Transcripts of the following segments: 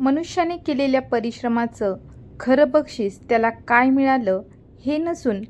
मनुष्याने केलेल्या परिश्रमाचं खरं बक्षीस त्याला काय मिळालं हे नसून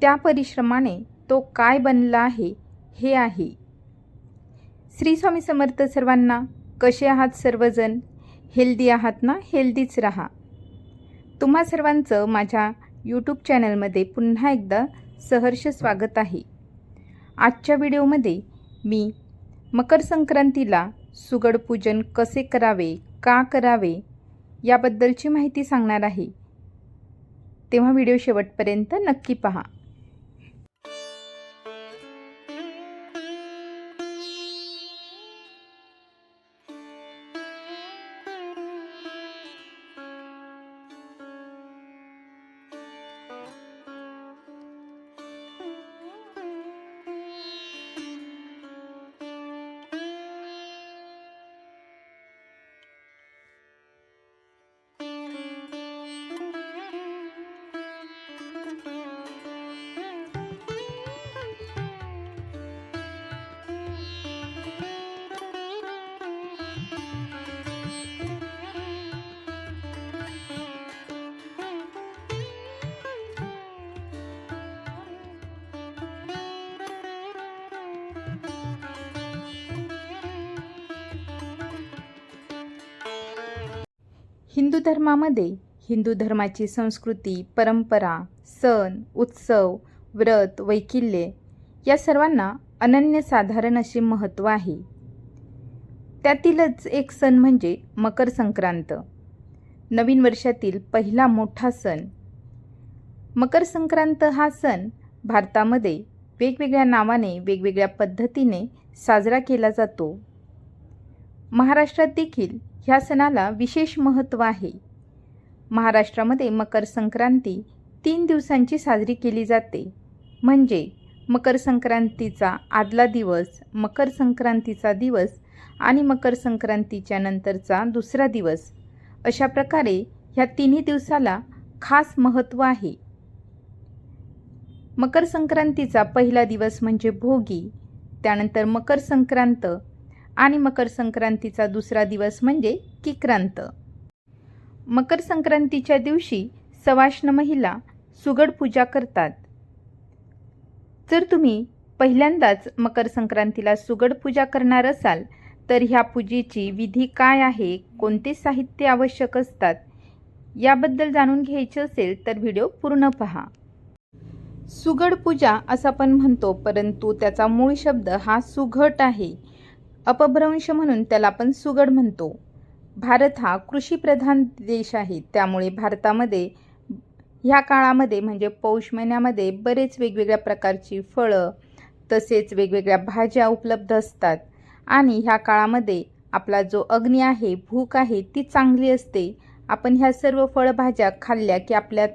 त्या परिश्रमाने तो काय बनला आहे हे आहे. श्री स्वामी समर्थ सर्वांना कसे आहात सर्वजण? हेल्दी आहात ना? हेल्दीच राहा. तुम्हा सर्वांचं माझ्या यूट्यूब चॅनलमध्ये पुन्हा एकदा सहर्ष स्वागत आहे. आजच्या व्हिडिओमध्ये मी मकर संक्रांतीला सुगड पूजन कसे करावे का करावे याबद्दलची माहिती सांगणार आहे. तेव्हा व्हिडिओ शेवटपर्यंत नक्की पहा. हिंदू धर्मामध्ये हिंदू धर्माची संस्कृती परंपरा सण उत्सव व्रत वैकिल्ये या सर्वांना अनन्यसाधारण असे महत्त्व आहे. त्यातीलच एक सण म्हणजे मकर संक्रांत. नवीन वर्षातील पहिला मोठा सण. मकर संक्रांत हा सण भारतामध्ये वेगवेगळ्या नावाने वेगवेगळ्या पद्धतीने साजरा केला जातो. महाराष्ट्रात देखील ह्या सणाला विशेष महत्त्व आहे. महाराष्ट्रामध्ये मकर संक्रांती तीन दिवसांची साजरी केली जाते. म्हणजे मकर संक्रांतीचा आदला दिवस मकर संक्रांतीचा दिवस आणि मकर संक्रांतीच्या नंतरचा दुसरा दिवस. अशा प्रकारे ह्या तिन्ही दिवसाला खास महत्त्व आहे. मकर संक्रांतीचा पहिला दिवस म्हणजे भोगी. त्यानंतर मकर संक्रांत आणि मकर संक्रांतीचा दुसरा दिवस म्हणजे किक्रांत. मकर संक्रांतीच्या दिवशी सवाष्ण महिला सुगड पूजा करतात. जर तुम्ही पहिल्यांदाच मकर संक्रांतीला सुगड पूजा करणार असाल तर ह्या पूजेची विधी काय आहे कोणते साहित्य आवश्यक असतात याबद्दल जाणून घ्यायचे असेल तर व्हिडिओ पूर्ण पहा. सुगड पूजा असं आपण म्हणतो परंतु त्याचा मूळ शब्द हा सुघट आहे. अपभ्रंश म्हणून त्याला आपण सुगड म्हणतो. भारत हा कृषीप्रधान देश आहे. त्यामुळे भारतामध्ये ह्या काळामध्ये म्हणजे पौष महिन्यामध्ये बरेच वेगवेगळ्या प्रकारची फळं तसेच वेगवेगळ्या भाज्या उपलब्ध असतात. आणि ह्या काळामध्ये आपला जो अग्नी आहे भूक आहे ती चांगली असते. आपण ह्या सर्व फळभाज्या खाल्ल्या की आपल्या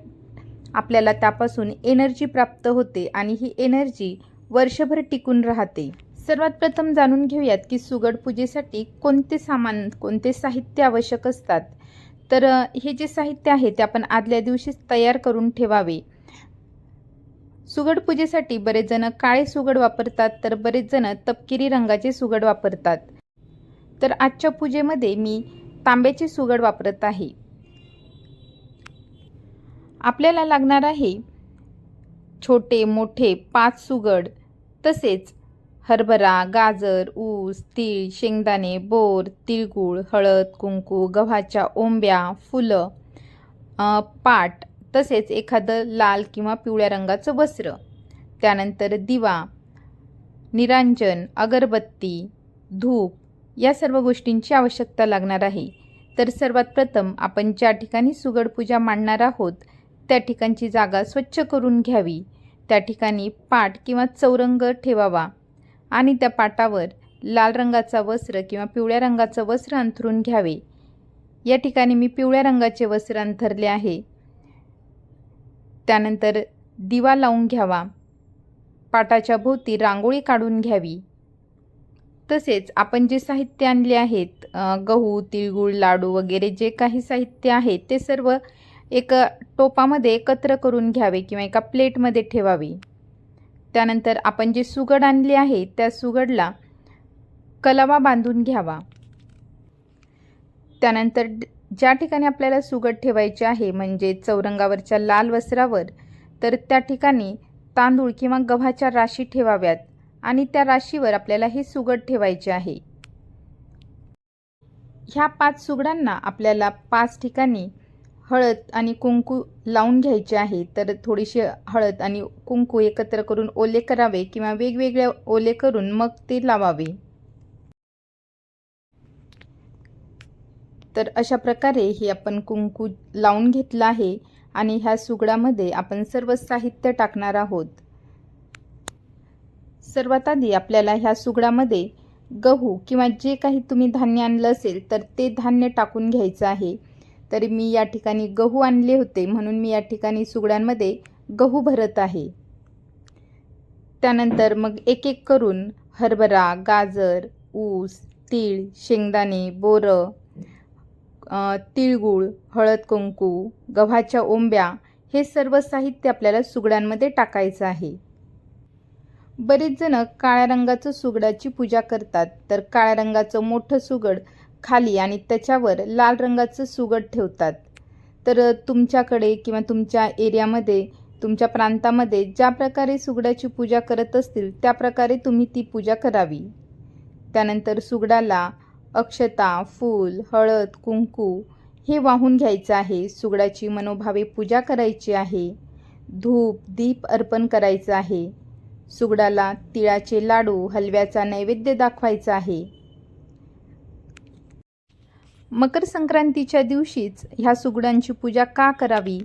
आपल्याला त्यापासून एनर्जी प्राप्त होते आणि ही एनर्जी वर्षभर टिकून राहते. सर्वात प्रथम जाणून घेऊयात की सुगड पूजेसाठी कोणते सामान कोणते साहित्य आवश्यक असतात? तर हे जे साहित्य आहे ते आपण आदल्या दिवशीच तयार करून ठेवावे. सुगड पूजेसाठी बरेच जण काळे सुगड वापरतात तर बरेच जण तपकिरी रंगाचे सुगड वापरतात. तर आजच्या पूजेमध्ये मी तांब्याचे सुगड वापरत आहे. आपल्याला लागणार आहे छोटे मोठे पाच सुगड. तसेच हरभरा गाजर ऊस तीळ शेंगदाणे बोर तिळगूळ हळद कुंकू गव्हाच्या ओंब्या फुलं पाट तसेच एखादं लाल किंवा पिवळ्या रंगाचं वस्त्र. त्यानंतर दिवा निरांजन अगरबत्ती धूप या सर्व गोष्टींची आवश्यकता लागणार आहे. तर सर्वात प्रथम आपण ज्या ठिकाणी सुगड पूजा मांडणार आहोत त्या ठिकाणची जागा स्वच्छ करून घ्यावी. त्या ठिकाणी पाट किंवा चौरंग ठेवावा. आणि त्या पाटावर लाल रंगाचा वस्त्र किंवा पिवळ्या रंगाचं वस्त्र अंथरून घ्यावे. या ठिकाणी मी पिवळ्या रंगाचे वस्त्र अंथरले आहे. त्यानंतर दिवा लावून घ्यावा. पाटाच्या भोवती रांगोळी काढून घ्यावी. तसेच आपण जे साहित्य आणले आहेत गहू तिळगुळ लाडू वगैरे जे काही साहित्य आहे ते सर्व एक टोपामध्ये एकत्र करून घ्यावे किंवा एका प्लेटमध्ये ठेवावे. त्यानंतर आपण जे सुगड आणले आहे त्या सुगडला कलावा बांधून घ्यावा. त्यानंतर ज्या ठिकाणी आपल्याला सुगड ठेवायचे आहे म्हणजे चौरंगावरच्या लाल वस्त्रावर तर त्या ठिकाणी तांदूळ किंवा गव्हाच्या राशी ठेवाव्यात आणि त्या राशीवर आपल्याला हे सुगड ठेवायचे आहे. ह्या पाच सुगडांना आपल्याला पाच ठिकाणी हळद आणि कुंकू लावून घ्यायचे आहे तर थोडीशी हळद आणि कुंकू एकत्र करून ओले करावे किंवा वेगवेगळे ओले करून मग ते लावावे. तर अशा प्रकारे हे आपण कुंकू लावून घेतलं आहे आणि ह्या सुगडामध्ये आपण सर्व साहित्य टाकणार आहोत. सर्वात आधी आपल्याला ह्या सुगडामध्ये गहू किंवा जे काही तुम्ही धान्य आणलं असेल तर ते धान्य टाकून घ्यायचं आहे. तरी मी या ठिकाणी गहू आणले होते म्हणून मी या ठिकाणी सुगडांमध्ये गहू भरत आहे. त्यानंतर मग एक एक करून हरभरा गाजर ऊस तीळ शेंगदाणे बोरं तिळगुळ तिळगूळ हळद कुंकू गव्हाच्या ओंब्या हे सर्व साहित्य आपल्याला सुगडांमध्ये टाकायचं आहे. बरेच जण काळ्या रंगाचं सुगडाची पूजा करतात. तर काळ्या रंगाचं मोठं सुगड खाली आणि त्याच्यावर लाल रंगाचं सुगट ठेवतात. तर तुमच्याकडे किंवा तुमच्या एरियामध्ये तुमच्या प्रांतामध्ये ज्या प्रकारे सुगडाची पूजा करत असतील त्या प्रकारे तुम्ही ती पूजा करावी. त्यानंतर सुगडाला अक्षता फूल हळद कुंकू हे वाहून घ्यायचं आहे. सुगडाची मनोभावे पूजा करायची आहे. धूप दीप अर्पण करायचं आहे. सुगडाला तिळाचे लाडू हलव्याचा नैवेद्य दाखवायचा आहे. मकर संक्रांतीच्या दिवशीच ह्या सुगडांची पूजा का करावी?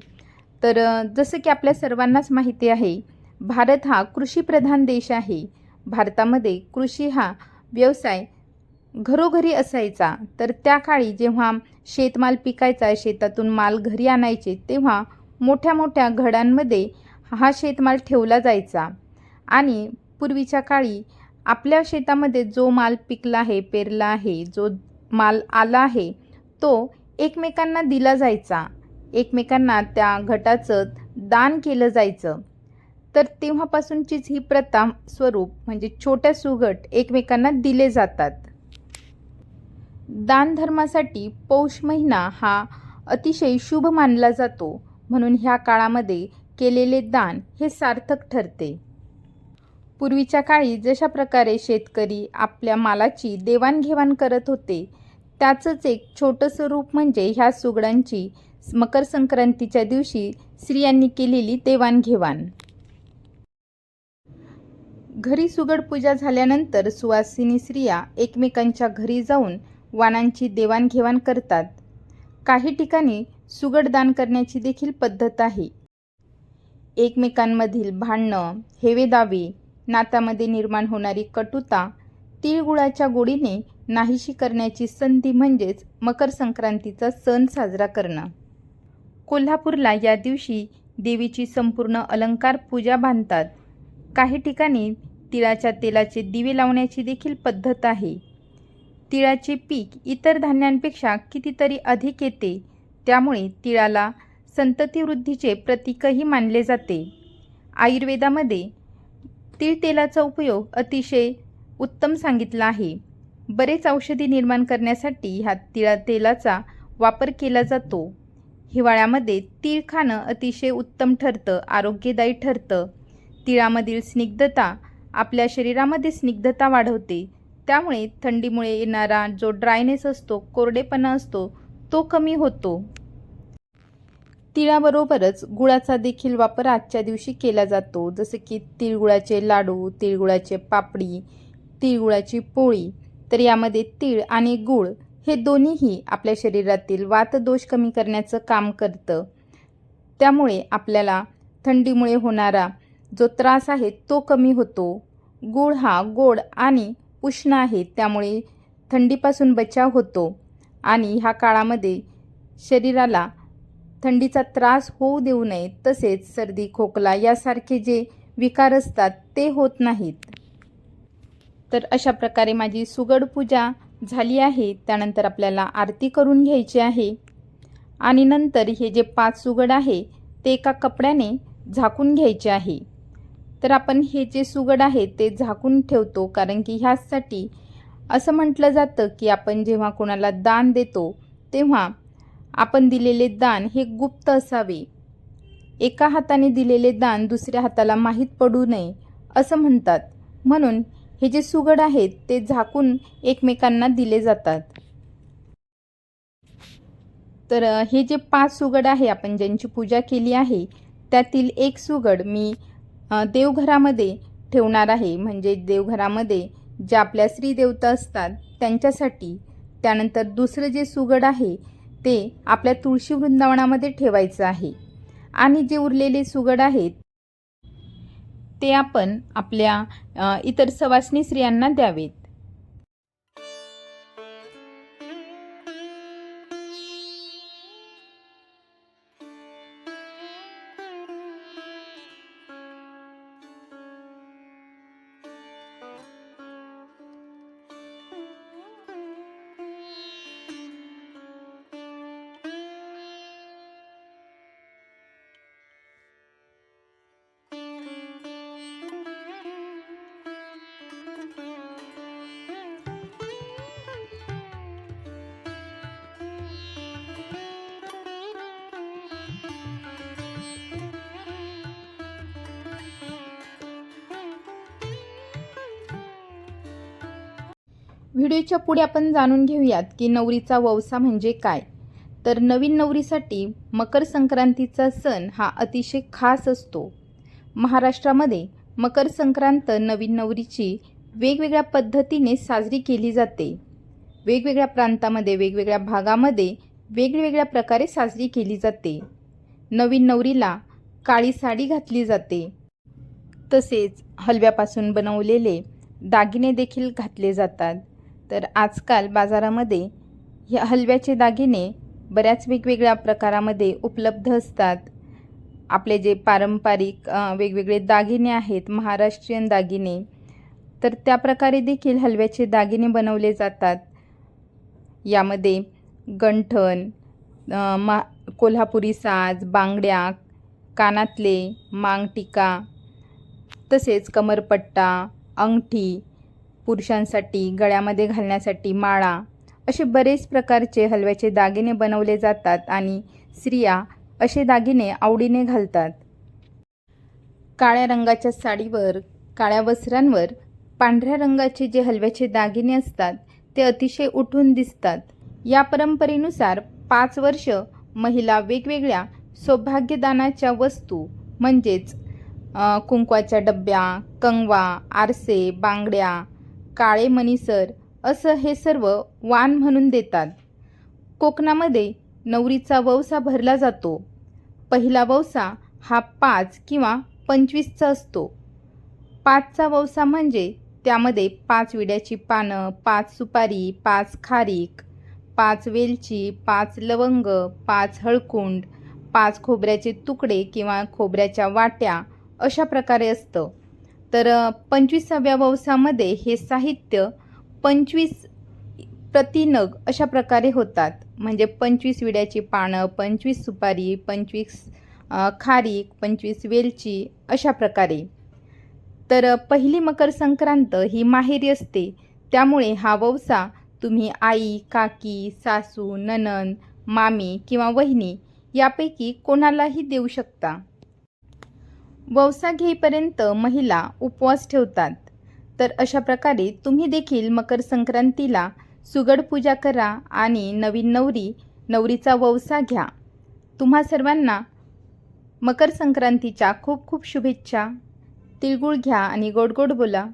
तर जसं की आपल्या सर्वांनाच माहिती आहे भारत हा कृषीप्रधान देश आहे. भारतामध्ये कृषी हा व्यवसाय घरोघरी असायचा. तर त्या काळी जेव्हा शेतमाल पिकायचा शेतातून माल घरी आणायचे तेव्हा मोठ्या मोठ्या घडांमध्ये हा शेतमाल ठेवला जायचा. आणि पूर्वीच्या काळी आपल्या शेतामध्ये जो माल पिकला आहे पेरला आहे जो माल आला आहे. तो एकमेकांना दिला जायचा. एकमेकांना त्या घटाचं दान केलं जायचं. तर तेव्हापासूनचीच ही प्रथा स्वरूप म्हणजे छोट्या सुगट एकमेकांना दिले जातात. दानधर्मासाठी पौष महिना हा अतिशय शुभ मानला जातो. म्हणून ह्या काळामध्ये केलेले दान हे सार्थक ठरते. पूर्वीच्या काळी जशा प्रकारे शेतकरी आपल्या मालाची देवाणघेवाण करत होते त्याचंच एक छोटंसं रूप म्हणजे ह्या सुगडांची मकर संक्रांतीच्या दिवशी स्त्रियांनी केलेली देवाणघेवाण. घरी सुगड पूजा झाल्यानंतर सुवासिनी स्त्रिया एकमेकांच्या घरी जाऊन वाणांची देवाणघेवाण करतात. काही ठिकाणी सुगड दान करण्याची देखील पद्धत आहे. एकमेकांमधील भांडणं हेवेदावे नात्यामध्ये निर्माण होणारी कटुता तिळगुळाच्या गोडीने नाहीशी करण्याची संधी म्हणजेच मकर संक्रांतीचा सण साजरा करणं. कोल्हापूरला या दिवशी देवीची संपूर्ण अलंकार पूजा बांधतात. काही ठिकाणी तिळाच्या तेलाचे दिवे लावण्याची देखील पद्धत आहे. तिळाचे पीक इतर धान्यांपेक्षा कितीतरी अधिक येते. त्यामुळे तिळाला संततीवृद्धीचे प्रतीकही मानले जाते. आयुर्वेदामध्ये तिळतेलाचा उपयोग अतिशय उत्तम सांगितला आहे. बरेच औषधी निर्माण करण्यासाठी ह्या तिळा तेलाचा वापर केला जातो. हिवाळ्यामध्ये तीळ खाणं अतिशय उत्तम ठरतं आरोग्यदायी ठरतं. तिळामधील स्निग्धता आपल्या शरीरामध्ये स्निग्धता वाढवते. त्यामुळे थंडीमुळे येणारा जो ड्रायनेस असतो कोरडेपणा असतो तो कमी होतो. तिळाबरोबरच गुळाचा देखील वापर आजच्या दिवशी केला जातो. जसे की तिळगुळाचे लाडू तिळगुळाचे पापडी तिळगुळाची पोळी तर यामध्ये तीळ आणि गूळ हे दोन्हीही आपल्या शरीरातील वातदोष कमी करण्याचं काम करतं. त्यामुळे आपल्याला थंडीमुळे होणारा जो त्रास आहे तो कमी होतो. गूळ हा गोड आणि उष्ण आहे त्यामुळे थंडीपासून बचाव होतो आणि ह्या काळामध्ये शरीराला थंडीचा त्रास होऊ देऊ नये तसेच सर्दी खोकला यासारखे जे विकार असतात ते होत नाहीत. तर अशा प्रकारे माझी सुगड पूजा झाली आहे. त्यानंतर आपल्याला आरती करून घ्यायची आहे. आणि नंतर हे जे पाच सुगड आहे ते एका कपड्याने झाकून घ्यायचे आहे. तर आपण हे जे सुगड आहे ते झाकून ठेवतो कारण की ह्यासाठी असं म्हटलं जातं की आपण जेव्हा कोणाला दान देतो तेव्हा आपण दिलेले दान हे गुप्त असावे. एका हाताने दिलेले दान दुसऱ्या हाताला माहीत पडू नये असं म्हणतात. म्हणून हे जे सुगड आहेत ते झाकून एकमेकांना दिले जातात. तर हे जे पाच सुगड आहे आपण ज्यांची पूजा केली आहे त्यातील एक सुगड मी देवघरामध्ये ठेवणार आहे. म्हणजे देवघरामध्ये ज्या आपल्या श्रीदेवता असतात त्यांच्यासाठी त्यानंतर दुसरं जे सुगड आहे ते आपल्या तुळशी वृंदावनामध्ये ठेवायचं आहे. आणि जे उरलेले सुगड आहेत ते आपण आपल्या इतर सवासनी स्त्रियांना द्यावेत. व्हिडिओच्या पुढे आपण जाणून घेऊयात की नवरीचा ववसा म्हणजे काय. तर नवीन नवरीसाठी मकर संक्रांतीचा सण हा अतिशय खास असतो. महाराष्ट्रामध्ये मकर संक्रांत नवीन नवरीची वेगवेगळ्या पद्धतीने साजरी केली जाते. वेगवेगळ्या प्रांतामध्ये वेगवेगळ्या भागामध्ये वेगवेगळ्या प्रकारे साजरी केली जाते. नवीन नवरीला काळी साडी घातली जाते. तसेच हलव्यापासून बनवलेले दागिने देखील घातले जातात. तर आजकाल बाजारामध्ये ह्या हलव्याचे दागिने बऱ्याच वेगवेगळ्या प्रकारामध्ये उपलब्ध असतात. आपले जे पारंपरिक वेगवेगळे दागिने आहेत महाराष्ट्रीयन दागिने तर त्या प्रकारे देखील हलव्याचे दागिने बनवले जातात. यामध्ये गंठण मा कोल्हापुरी साज बांगड्या कानातले मांगटिका तसेच कमरपट्टा अंगठी पुरुषांसाठी गळ्यामध्ये घालण्यासाठी माळा. असे बरेच प्रकारचे हलव्याचे दागिने बनवले जातात आणि स्त्रिया असे दागिने आवडीने घालतात. काळ्या रंगाच्या साडीवर काळ्या वस्त्रांवर पांढऱ्या रंगाचे जे हलव्याचे दागिने असतात ते अतिशय उठून दिसतात. या परंपरेनुसार पाच वर्ष महिला वेगवेगळ्या सौभाग्यदानाच्या वस्तू म्हणजेच कुंकवाच्या डब्या कंगवा आरसे बांगड्या काळे मणीसर असं हे सर्व वाण म्हणून देतात. कोकणामध्ये नवरीचा ववसा भरला जातो. पहिला ववसा हा पाच किंवा पंचवीसचा असतो. पाचचा ववसा म्हणजे त्यामध्ये पाच विड्याची पानं पाच सुपारी पाच खारीक पाच वेलची पाच लवंग पाच हळकुंड पाच खोबऱ्याचे तुकडे किंवा खोबऱ्याच्या वाट्या अशा प्रकारे असतं. तर पंचवीसाव्या ववसामध्ये हे साहित्य पंचवीस प्रतिनग अशा प्रकारे होतात. म्हणजे पंचवीस विड्याची पानं पंचवीस सुपारी पंचवीस अ, खारीक पंचवीस वेलची अशा प्रकारे. तर पहिली मकर संक्रांत ही माहेरी असते. त्यामुळे हा ववसा तुम्ही आई काकी सासू ननंद मामी किंवा वहिनी यापैकी कोणालाही देऊ शकता. ववसा घेईपर्यंत महिला उपवास ठेवतात. तर अशा प्रकारे तुम्ही देखील मकर संक्रांतीला सुगड पूजा करा आणि नवीन नवरी नवरीचा ववसा घ्या. तुम्हा सर्वांना मकर संक्रांतीच्या खूप खूप शुभेच्छा. तिळगुळ घ्या आणि गोड गोड बोला.